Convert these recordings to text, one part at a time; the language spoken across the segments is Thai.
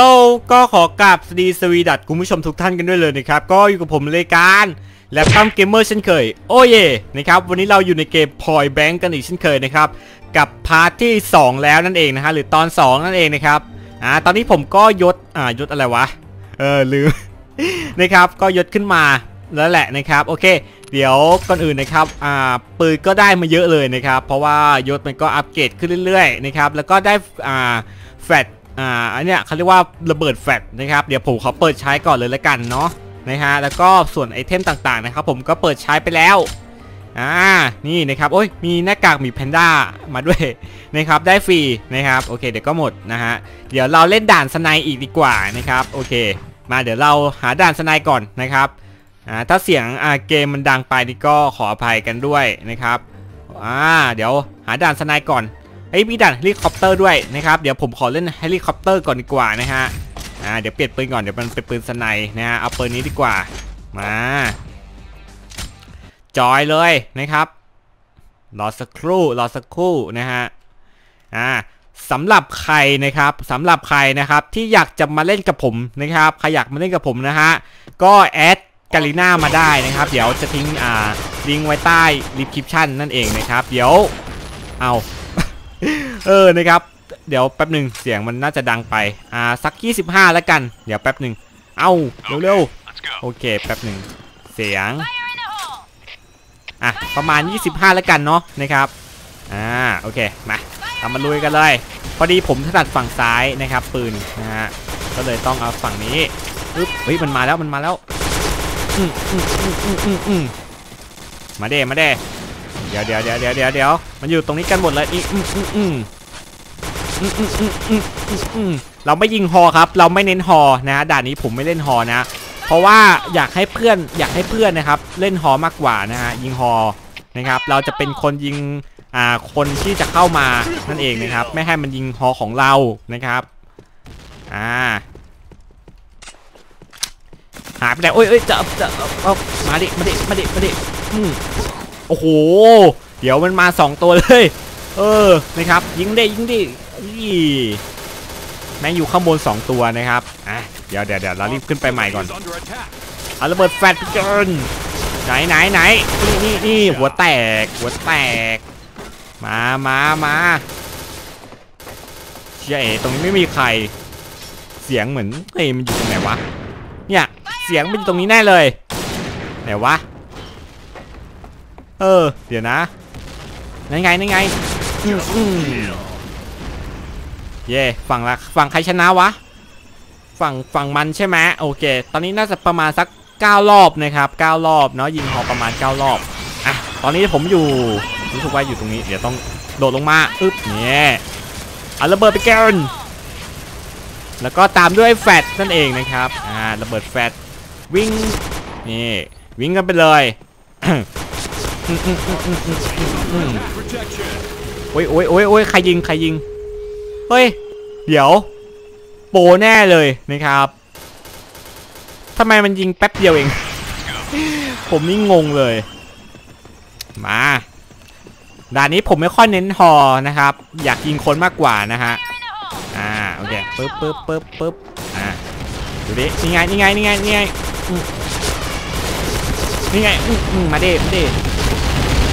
ลโลก็ขอกราบสวัสดีสวีดัตคุณผู้ชมทุกท่านกันด้วยเลยนะครับ ก็อยู่กับผมรายการแล็ปตัมเกมเมอร์เช่นเคย โอ้เย่นะครับ วันนี้เราอยู่ในเกมพอยแบงก์กันอีกเช่นเคยนะครับ กับพาร์ทที่ 2 แล้วนั่นเองนะฮะหรือตอน 2 นั่นเองนะครับอ่าตอนนี้ผมก็ยศอ่ายศอะไรวะ เออลืม นะครับก็ยศขึ้นมาแล้วแหละนะครับ โอเค เดี๋ยวก่อนอื่นนะครับอ่าปืนก็ได้มาเยอะเลยนะครับ เพราะว่ายศมันก็อัปเกรดขึ้นเรื่อยๆนะครับแล้วก็ได้อ่าแฟลช อ่าอันเนี้ยเขาเรียกว่าระเบิดแฟลชนะครับเดี๋ยวผมขอเปิดใช้ก่อนเลยละกันเนาะนะฮะแล้วก็ส่วนไอเทมต่างๆนะครับผมก็เปิดใช้ไปแล้วอ่านี่นะครับโอ้ยมีหน้ากากหมีแพนด้ามาด้วยนะครับได้ฟรีนะครับโอเคเดี๋ยวก็หมดนะฮะเดี๋ยวเราเล่นด่านสไนอีกดีกว่านะครับโอเค มาเดี๋ยวเราหาด่านสไนก่อนนะครับอ่าถ้าเสียงอ่าเกมมันดังไปนี่ก็ขออภัยกันด้วยนะครับอ่าเดี๋ยวหาด่านสไนก่อน ไอ้ยมีด่านเฮลิคอปเตอร์ด้วยนะครับ เดี๋ยวผมขอเล่นเฮลิคอปเตอร์ก่อนดีกว่านะฮะ อ่า เดี๋ยวเปลี่ยนปืนก่อน เดี๋ยวมันเป็นปืนสไนนะฮะ เอาปืนนี้ดีกว่า มา จอยเลยนะครับ รอสักครู่ รอสักครู่นะฮะ อ่าสำหรับใครนะครับสำหรับใครนะครับที่อยากจะมาเล่นกับผมนะครับใครอยากมาเล่นกับผมนะฮะก็แอดกาลิน่ามาได้นะครับ เดี๋ยวจะทิ้งอ่าลิงก์ไว้ใต้รีคริปชั่นนั่นเองนะครับ เดี๋ยวเอา เออนะครับเดี๋ยวแป๊บหนึ่งเสียงมันน่าจะดังไปอ่าสัก 25 แล้วกัน เดี๋ยวแป๊บหนึ่งเอาเร็ว Let's go. ๆโอเคแป๊บหนึ่งเสียงอะประมาณ 25 แล้วกันเนาะนะครับอ่าโอเคมาทำมาลุยกันเลย พอดีผมถนัดฝั่งซ้ายนะครับ ปืนนะฮะก็เลยต้องเอาฝั่งนี้ปึ๊บเฮ้ยมันมาแล้วมันมาแล้วอืมอืมอืมอืมอืมอืมมาเด้มาเด้ เดี๋ยวเดี๋ยวเดี๋ยวเดี๋ยวเดี๋ยวเดี๋ยวมันอยู่ตรงนี้กันหมดเลยอืมอืมอืมอืมอืมอืมเราไม่ยิงฮอครับ เราไม่เน้นฮอนะฮะด่านนี้ผมไม่เล่นฮอนะ เพราะว่าอยากให้เพื่อนอยากให้เพื่อนนะครับ เล่นฮอมากกว่านะฮะยิงฮอนะครับ เราจะเป็นคนยิงอ่าคนที่จะเข้ามานั่นเองนะครับ ไม่ให้มันยิงฮอของเรานะครับอ่าหายไปไหนโอ้ยเอ้ยจะจะเอามาดิมาดิมาดิมาดิอืม โอ้โห เดี๋ยวมันมาสองตัวเลย เออ นะครับ ยิงได้ยิงดิอีแม่งอยู่ข้างบนสองตัวนะครับ อะ เดี๋ยวเดี๋ยวเดี๋ยวเรารีบขึ้นไปใหม่ก่อน เอาระเบิดแฟลชเกินไหนไหนไหนนี่นี่นี่หัวแตก หัวแตก มามามาเชี่ยตรงนี้ไม่มีใคร เสียงเหมือนเอ้ยมันอยู่ตรงไหนวะ เนี่ย เสียงมันอยู่ตรงนี้แน่เลย ไหนวะ เออ เดี๋ยวนะนั่นไงนั่นไงเย่ฝั่งละฝั่งใครชนะวะ ฝั่งฝั่งมันใช่ไหมโอเค ตอนนี้น่าจะประมาณสัก 9 รอบนะครับ 9 รอบเนาะยิงพอประมาณ 9 รอบอะตอนนี้ผมอยู่รู้สึกว่าอยู่ตรงนี้ เดี๋ยวต้องโดดลงมาอึ๊บเนี่ยเอาระเบิดไปแกนแล้วก็ตามด้วยแฟตนั่นเองนะครับอ่าระเบิดแฟตวิ่งนี่วิ่งกันไปเลย โอ้ยโอ้ยโอ้ยโอ้ยใครยิงใครยิง เฮ้ย เดี๋ยว โปแน่เลยนะครับทำไมมันยิงแป๊บเดียวเอง ผมนี่งงเลย มา ด่านนี้ผมไม่ค่อยเน้นฮอนะครับ อยากยิงคนมากกว่านะฮะ อ่า โอเคปึ๊บปึ๊บปึ๊บปึ๊บอ่าดูดิ นี่ไง นี่ไง นี่ไง นี่ไงนี่ไงมอืมมาดิมาดิ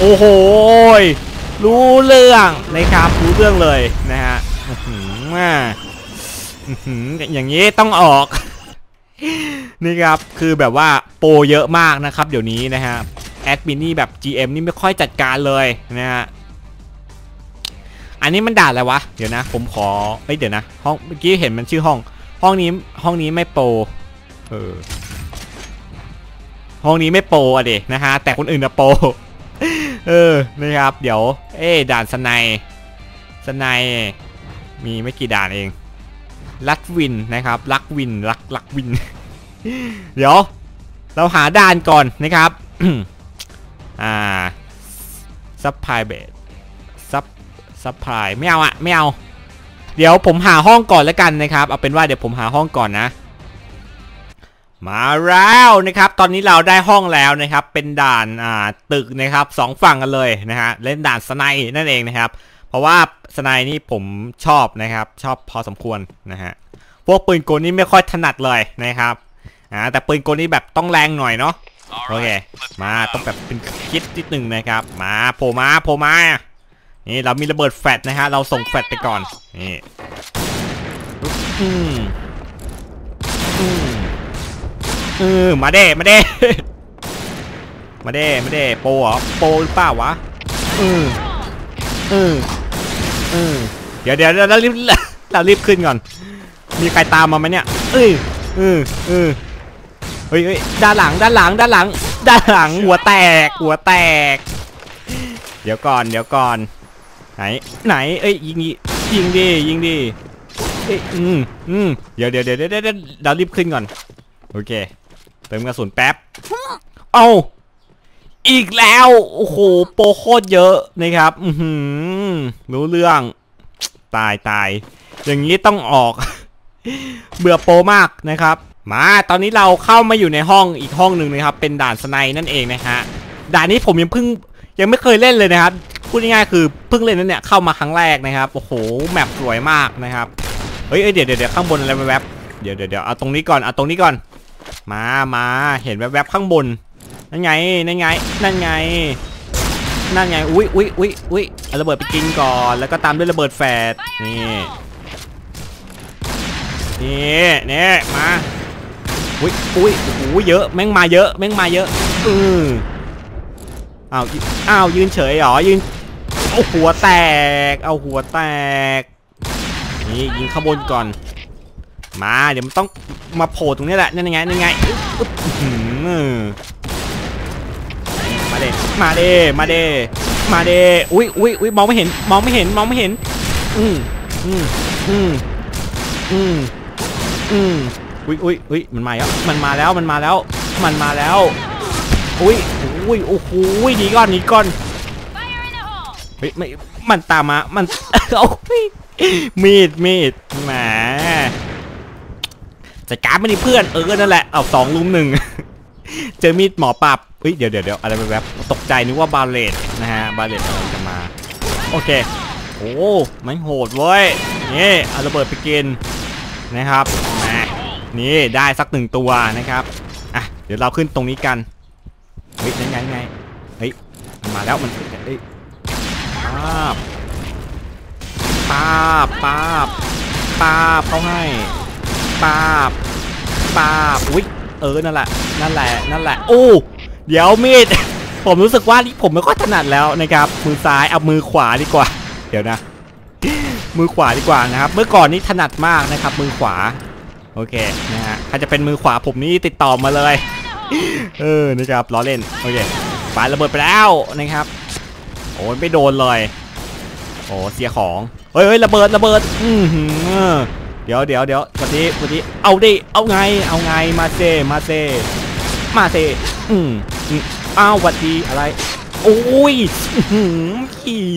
โอ้โหรู้เรื่องนะครับรู้เรื่องเลยนะฮะหืออ่าอื้อหืออย่างนี้ต้องออก นี่ครับคือแบบว่าโปรเยอะมากนะครับเดี๋ยวนี้นะฮะแอดมินนี่แบบ GM นี่ไม่ค่อยจัดการเลยนะฮะอันนี้มันด่าอะไรวะ เดี๋ยวนะ ผมขอเอ้ยเดี๋ยวนะ ห้องเมื่อกี้เห็นมันชื่อห้อง ห้องนี้ห้องนี้ไม่โปรเออห้องนี้ไม่โปรอะเดนะฮะแต่คนอื่นอะโปร เออนะครับ เดี๋ยว เอ๊ด่านสไนสไนมีไม่กี่ด่านเอง ลักวินนะครับ ลักวิน ลักลักวิน เดี๋ยว เราหาด่านก่อนนะครับ อ่า ซับพลายเบสซับ ซับพลาย ไม่เอาอะไม่เอา เดี๋ยวผมหาห้องก่อนแล้วกันนะครับ เอาเป็นว่าเดี๋ยวผมหาห้องก่อนนะ มาแล้วนะครับ ตอนนี้เราได้ห้องแล้วนะครับ เป็นด่านอ่าตึกนะครับสองฝั่งกันเลยนะฮะเล่นด่านสไนด์นั่นเองนะครับ เพราะว่าสไนด์นี่ผมชอบนะครับ ชอบพอสมควรนะฮะพวกปืนกลนี่ไม่ค่อยถนัดเลยนะครับอ่าแต่ปืนกลนี่แบบต้องแรงหน่อยเนาะโอเคมาต้องแบบเป็นคิดนิดหนึ่งนะครับ มาโผล่มาโผล่มานี่เรามีระเบิดแฟลชนะฮะเราส่งแฟลชไปก่อนนี่อืมอืม เออมาเด้มาเด้มาเด้มาเด้โปรเหรอโปรหรือเปล่าวะเออเออเออเดี๋ยวเดี๋ยวเรารีบเรารีบขึ้นก่อน มีใครตามมาไหมเนี่ยเอ้ยเออเออเฮ้ยเด้านหลังด้านหลังด้านหลังด้านหลังหัวแตกหัวแตก เดี๋ยวก่อนเดี๋ยวก่อนไหนไหนเอ้ยยิงยิงดิยิงดิเอ้ยอืมอืมเดี๋ยวเดี๋ยวเดี๋ยวเดี๋ยวเดี๋ยวเรารีบขึ้นก่อนโอเค เติมกระสุนแป๊บ เอาอีกแล้ว โอ้โห โปโคตรเยอะนะครับ อือหือรู้เรื่อง ตายตาย อย่างนี้ต้องออก เบื่อโปมากนะครับ มาตอนนี้เราเข้ามาอยู่ในห้องอีกห้องหนึ่งนะครับ เป็นด่านสไนนั่นเองนะฮะ ด่านนี้ผมยังเพิ่งยังไม่เคยเล่นเลยนะครับ พูดง่ายๆคือเพิ่งเล่นนั่นเนี่ยเข้ามาครั้งแรกนะครับ โอ้โห แมปสวยมากนะครับ เฮ้ยเดี๋ยวเดี๋ยวข้างบนอะไรแวบเดี๋ยวเดี๋ยวเดี๋ยวเอาตรงนี้ก่อนเอาตรงนี้ก่อน มามาเห็นแวบๆข้างบน นั่นไง นั่นไง นั่นไง นั่นไง อุ้ยอุ้ยอุ้ยอุ้ยเอาระเบิดไปกินก่อน แล้วก็ตามด้วยระเบิดแฟดนี่ นี่นี่มา อุ้ยอุ้ยโอ้โหเยอะ แม่งมาเยอะ แม่งมาเยอะ อืออ้าว อ้าว ยืนเฉยเหรอ ยืน เอาหัวแตก เอาหัวแตก นี่ยิงข้างบนก่อน มาเดี๋ยวมันต้องมาโผล่ตรงนี้แหละนั่นไงนั่นไงมาเดมาเดมาเดมาเดอุ้ยอุ้ยอุ้ยมองไม่เห็นมองไม่เห็นมองไม่เห็น อืมอืมอืมอืมอืมอุ้ยอุ้ยอุ้ยมันมาแล้วมันมาแล้วมันมาแล้ว มันมาแล้วอุ้ยอุ้ยโอ้โหหนีก่อนหนีก่อนเฮ้ยไม่มันตามมามันเอามีดมีดแหม จัดการไม่ดีเพื่อนเออนั่นแหละเอาสองลุมหนึ่งเจอมีดหมอปรับเฮ้ยเดี๋ยวเดี๋ยวเดี๋ยวอะไรแบบตกใจนึกว่าบาเลตนะฮะบาเลตอะไรจะมาโอเคโอ้มันโหดเว้ยนี่เอาระเบิดไปกินนะครับมานี่ได้สักหนึ่งตัวนะครับอะเดี๋ยวเราขึ้นตรงนี้กันเฮ้ยยังไงยังไงเฮ้ยมันมาแล้วมันเฮ้ยป้าบป้าบป้าบป้าบเขาให้ ปาบปาบอุ้ยเออนั่นแหละนั่นแหละนั่นแหละโอ้เดี๋ยวมีดผมรู้สึกว่านี่ผมไม่ค่อยถนัดแล้วนะครับมือซ้ายเอามือขวาดีกว่า เดี๋ยวนะ มือขวาดีกว่านะครับ เมื่อก่อนนี้ถนัดมากนะครับ มือขวา โอเคนะฮะใครจะเป็นมือขวาผมนี่ติดต่อมาเลย เออนะครับล้อเล่นโอเคปาระเบิดไปแล้วนะครับโอ้ยไม่โดนเลยโอ้เสียของเฮ้ยเฮ้ยระเบิดระเบิด อือหือ เดี๋ยวเดี๋ยวเดี๋ยววันนี้วันนี้เอาดิเอาไง เอาไงมาเซมาเซมาเซอืมเอ้าววัดดีอะไร โอ้ยอื้อหือขี่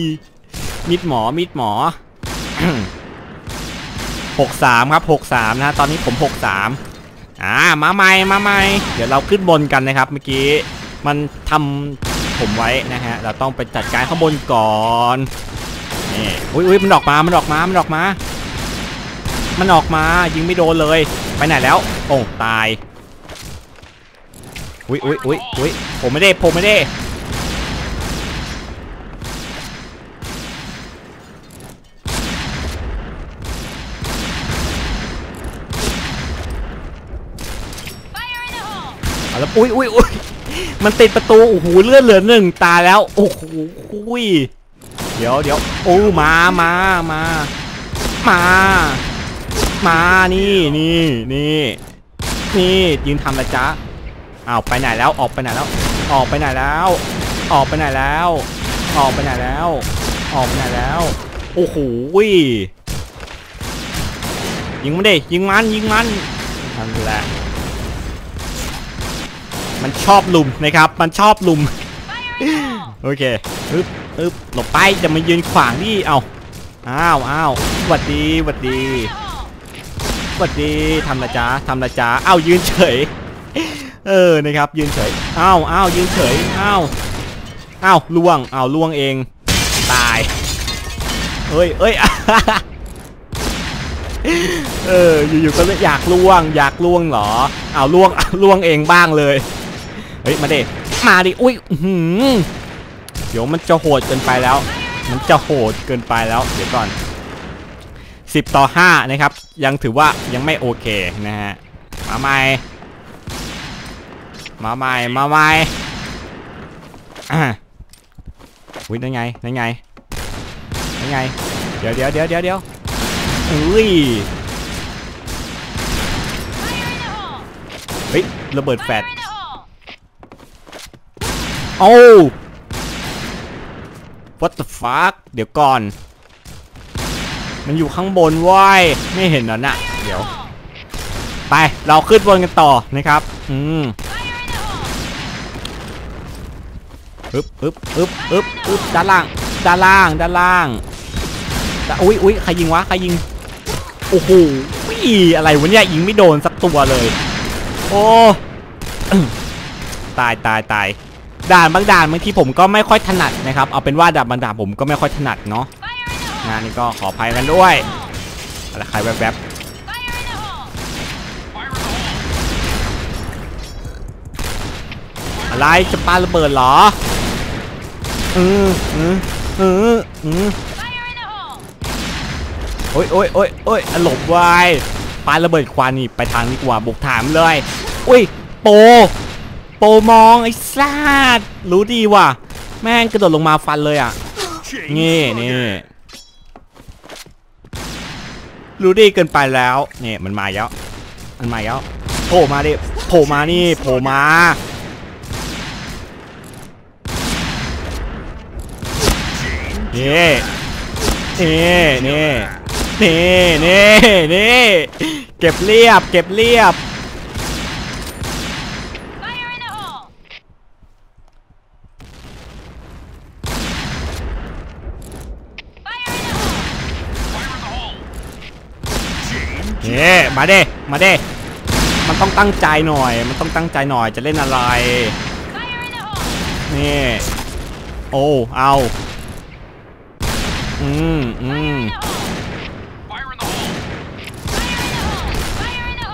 มิดหมอมิดหมอหกสามครับหกสามนะตอนนี้ผมหกสามอ่ามาใหม่มาใหม่เดี๋ยวเราขึ้นบนกันนะครับ เมื่อกี้มันทำผมไว้นะฮะเราต้องไปจัดการข้างบนก่อนนี่อุ้ยอุ้ยมันออกมามันออกมามันออกมา มันออกมายิงไม่โดนเลย ไปไหนแล้วโอ้ตายอุ้ยอุ้ยอุ้ยอุ้ยผมไม่ได้ผมไม่ได้อาแล้วอุ้ยอุ้ยอุ้ยมันติดประตูโอ้โหเลือดเหลือหนึ่งตาแล้วโอ้โหอุ้ยเดี๋ยวเดี๋ยวโอ้มามามามา มานี่นี่นี่นี่ยืนทำละจ๊ะอ้าวไปไหนแล้วออกไปไหนแล้ว ออกไปไหนแล้ว ออกไปไหนแล้ว ออกไปไหนแล้ว ออกไปไหนแล้ว โอ้โหยิงมันดิยิงมันยิงมันนั่นแหละมันชอบลุมนะครับ มันชอบลุมโอเคอึ๊บอึ๊บหลบไปจะมายืนขวางนี่เอาอ้าวอ้าวหวัดดีหวัดดีห วัดดีทำละจ้าทำละจ้าอ้าวยืนเฉย เออนะครับ ยืนเฉยอ้าวอ้าวยืนเฉยอ้าวอ้าวล่วงอ้าวล่วงเอง ตายเอ้ยเอ้ยเอออยู่ๆก็เลยอยากล่วง อยากล่วงเหรอเอาวล่วงล่วงเองบ้างเลยเฮ้ยมาดิมาดิอุ้ยหือเดี๋ยวมันจะโหดเกินไปแล้ว มันจะโหดเกินไปแล้วเดี๋ยวก่อน 10 ต่อ 5 นะครับ ยังถือว่ายังไม่โอเคนะฮะ มาใหม่ มาใหม่ มาใหม่อุ้ยนั่นไงนั่นไงนั่นไง เดี๋ยวเดี๋ยวเดี๋ยวเดี๋ยวเดี๋ยวอุ้ยเฮ้ยระเบิดแฟดโอ้ what the fuck เดี๋ยวก่อน มันอยู่ข้างบนว้ายไม่เห็นเหรอน่ะ เดี๋ยว ไปเราขึ้นบนกันต่อนะครับ อืมอึบอึบอึบอึบอึบด้านล่าง ด้านล่าง ด้านล่างอุ้ยอุ้ยใครยิงวะ ใครยิง โอ้โหอุ้ยอะไรวะเนี่ย ยิงไม่โดนสักตัวเลย โอ้ ตายตายตายด่านบางด่านบางทีผมก็ไม่ค่อยถนัดนะครับ เอาเป็นว่าด่านบางด่านผมก็ไม่ค่อยถนัดเนาะ งานนี้ก็ขออภัยกันด้วยอะไรใครแวบๆอะไรจะปาระเบิดเหรอเออเออเออเออโอ้ยโอ้ยโอ้ยโอ้ยหลบไว้ปาระเบิดควานนี่ไปทางนี้กว่าบุกถามเลยอุ้ยโปโปมองไอ้ซาดรู้ดีว่ะ แม่งกระโดดลงมาฟันเลยอะ นี่นี่ รู้ดีเกินไปแล้วนี่มันมาแล้วมันมาแล้วโผล่มาดิโผล่มานี่โผล่มาเนี่นี่นี่นี่นี่นี่เก็บเรียบ เก็บเรียบ นี่มาเด้มาเด้มันต้องตั้งใจหน่อย มันต้องตั้งใจหน่อยจะเล่นอะไรนี่โอ้เอาอืมอืม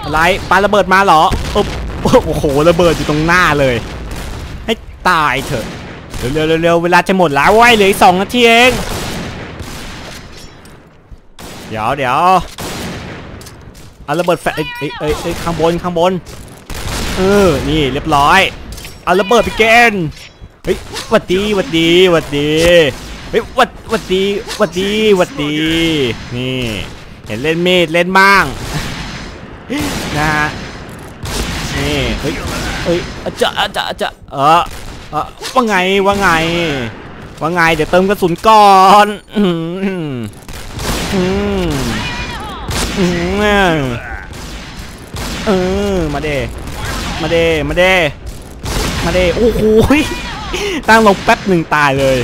อะไรปาระเบิดมาเหรออุ๊บโอ้โหระเบิดอยู่ตรงหน้าเลย ให้ตายเถอะเร็วเร็วเร็วเเวลาจะหมดแล้วเว้ยเหลืออีกสองนาทีเอง เดี๋ยวเดี๋ยว เอาระเบิดแฟลชเอ้ยเอ้ยเอ้ยข้างบนข้างบนเออนี่เรียบร้อยเอาระเบิดไปแกนเฮ้ยวัดดีวัดดีวัดดีเฮ้ยวัดวัดดีวัดดีวัดดีนี่เห็นเล่นมีดเล่นบ้างนะฮะนี่เฮ้ยเฮ้ยอาจะอาจะอาจะเออเออว่าไงว่าไงว่าไงเดี๋ยวเติมกระสุนก่อนอืมอืม เออ มาเด มาเด มาเด มาเด โอ้โหตั้งลงแป๊บหนึ่งตายเลย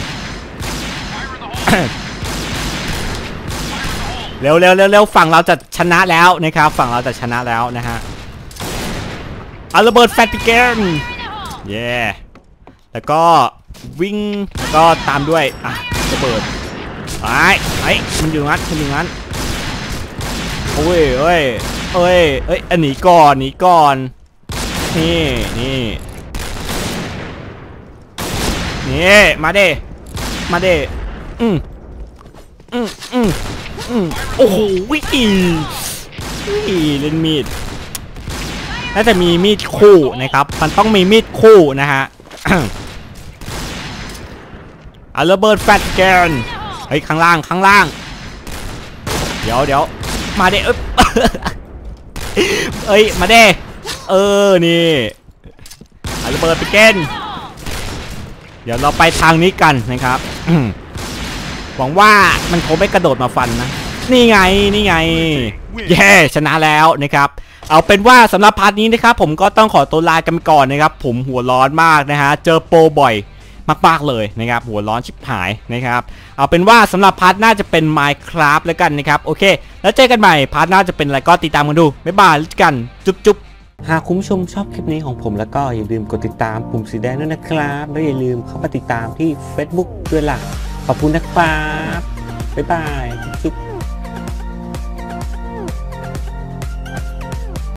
เร็วเร็วเร็วเร็วฝั่งเราจะชนะแล้วนะครับ ฝั่งเราจะชนะแล้วนะฮะเอาระเบิดแฟตติเกนเย่แล้วก็วิ่งแล้วก็ตามด้วย อะระเบิดไอ้ไอ้มันอยู่งั้นมันอยู่งั้น โอ้ยเอ้ยเอ้ยเอ้ยอันหนีก่อนหนีก่อน นี่นี่นี่มาเด้มาเด้อืมอืมอืมอืมโอ้โหวิอีวิเล่นมีดน่าจะมีมีดคู่นะครับ มันต้องมีมีดคู่นะฮะเอาระเบิดแฟตแกนเฮ้ยข้างล่างข้างล่าง เดี๋ยวเดี๋ยว มาเด้เอ้ยเอ้ย มาเด้เออ นี่อาระเบิดไปเกนเดี๋ยวเราไปทางนี้กันนะครับ หวังว่ามันคงไม่กระโดดมาฟันนะ นี่ไง นี่ไง เย้ชนะแล้วนะครับ เอาเป็นว่าสำหรับพาร์ทนี้นะครับ ผมก็ต้องขอตัวลากันก่อนนะครับ ผมหัวร้อนมากนะฮะ เจอโปรบ่อย มากๆเลยนะครับหัวร้อนชิบหายนะครับเอาเป็นว่าสำหรับพาร์ทหน้าจะเป็น Minecraft แล้วกันนะครับโอเค แล้วเจอกันใหม่พาร์ทหน้าจะเป็นอะไรก็ติดตามกันดูบ๊ายบายแล้วกันจุ๊บจุ๊บหากคุณผู้ชมชอบคลิปนี้ของผมแล้วก็อย่าลืมกดติดตามปุ่มสีแดงด้วยนะครับ แล้วอย่าลืมเข้ามาติดตามที่ Facebook ด้วยล่ะ ขอบคุณนะครับ บ๊ายบาย จุ๊บ